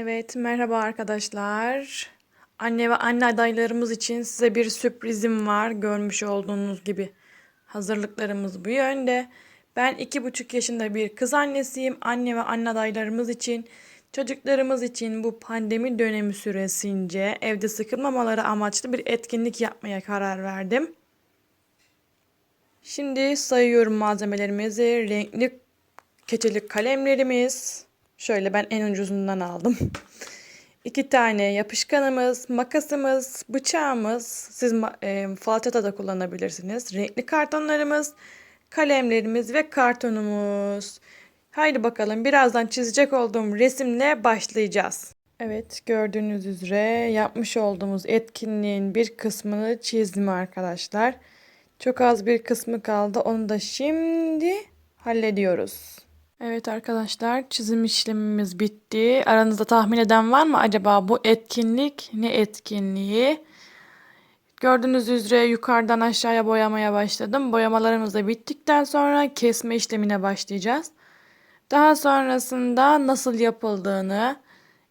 Evet, merhaba arkadaşlar. Anne ve anne adaylarımız için size bir sürprizim var. Görmüş olduğunuz gibi hazırlıklarımız bu yönde. Ben iki buçuk yaşında bir kız annesiyim. Anne ve anne adaylarımız için, çocuklarımız için bu pandemi dönemi süresince evde sıkılmamaları amaçlı bir etkinlik yapmaya karar verdim. Şimdi sayıyorum malzemelerimizi. Renkli keçeli kalemlerimiz. Şöyle ben en ucuzundan aldım. İki tane yapışkanımız, makasımız, bıçağımız. Siz e, falçata da kullanabilirsiniz. Renkli kartonlarımız, kalemlerimiz ve kartonumuz. Haydi bakalım birazdan çizecek olduğum resimle başlayacağız. Evet gördüğünüz üzere yapmış olduğumuz etkinliğin bir kısmını çizdim arkadaşlar. Çok az bir kısmı kaldı. Onu da şimdi hallediyoruz. Evet arkadaşlar çizim işlemimiz bitti. Aranızda tahmin eden var mı acaba bu etkinlik ne etkinliği? Gördüğünüz üzere yukarıdan aşağıya boyamaya başladım. Boyamalarımız da bittikten sonra kesme işlemine başlayacağız. Daha sonrasında nasıl yapıldığını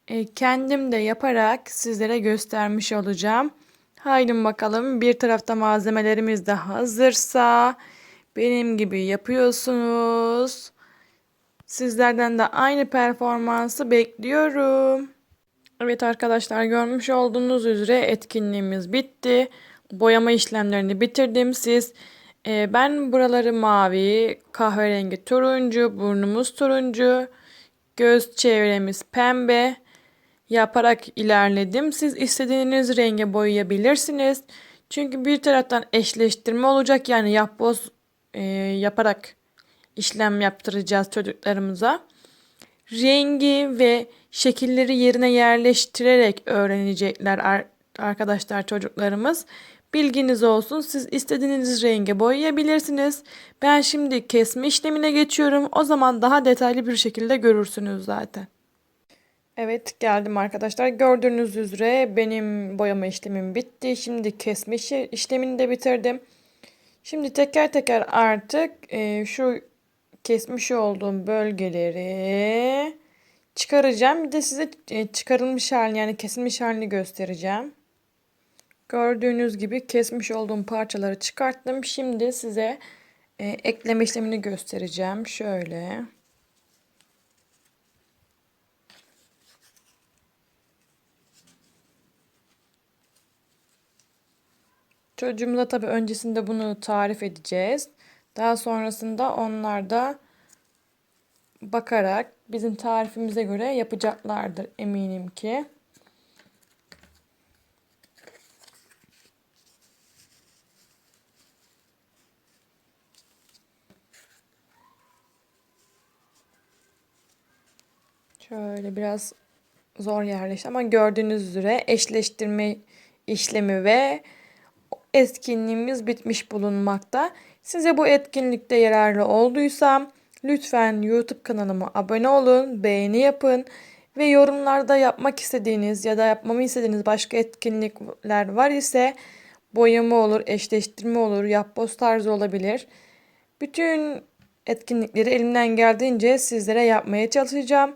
e, kendim de yaparak sizlere göstermiş olacağım. Haydi bakalım bir tarafta malzemelerimiz de hazırsa benim gibi yapıyorsunuz. Sizlerden de aynı performansı bekliyorum. Evet arkadaşlar görmüş olduğunuz üzere etkinliğimiz bitti. Boyama işlemlerini bitirdim. Siz e, ben buraları mavi, kahverengi turuncu, burnumuz turuncu, göz çevremiz pembe yaparak ilerledim. Siz istediğiniz renge boyayabilirsiniz. Çünkü bir taraftan eşleştirme olacak yani yapboz e, yaparak işlem yaptıracağız çocuklarımıza. Rengi ve şekilleri yerine yerleştirerek öğrenecekler arkadaşlar çocuklarımız. Bilginiz olsun. Siz istediğiniz renge boyayabilirsiniz. Ben şimdi kesme işlemine geçiyorum. O zaman daha detaylı bir şekilde görürsünüz zaten. Evet geldim arkadaşlar. Gördüğünüz üzere benim boyama işlemim bitti. Şimdi kesme işlemini de bitirdim. Şimdi teker teker artık e, şu kesmiş olduğum bölgeleri çıkaracağım. Bir de size e, çıkarılmış halini yani kesilmiş halini göstereceğim. Gördüğünüz gibi kesmiş olduğum parçaları çıkarttım. Şimdi size e, ekleme işlemini göstereceğim. Şöyle. Çocuğumuza tabii öncesinde bunu tarif edeceğiz. Daha sonrasında onlar da bakarak bizim tarifimize göre yapacaklardır eminim ki. Şöyle biraz zor yerleşti ama gördüğünüz üzere eşleştirme işlemi ve etkinliğimiz bitmiş bulunmakta. Size bu etkinlikte yararlı olduysa lütfen YouTube kanalıma abone olun, beğeni yapın ve yorumlarda yapmak istediğiniz ya da yapmamı istediğiniz başka etkinlikler var ise boyama olur, eşleştirme olur, yapboz tarzı olabilir. Bütün etkinlikleri elimden geldiğince sizlere yapmaya çalışacağım.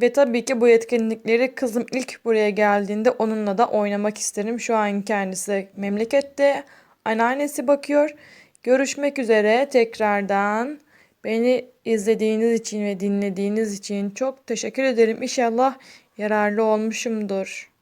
Ve tabii ki bu etkinlikleri kızım ilk buraya geldiğinde onunla da oynamak isterim. Şu an kendisi memlekette. Anneannesi bakıyor. Görüşmek üzere tekrardan. Beni izlediğiniz için ve dinlediğiniz için çok teşekkür ederim. İnşallah yararlı olmuşumdur.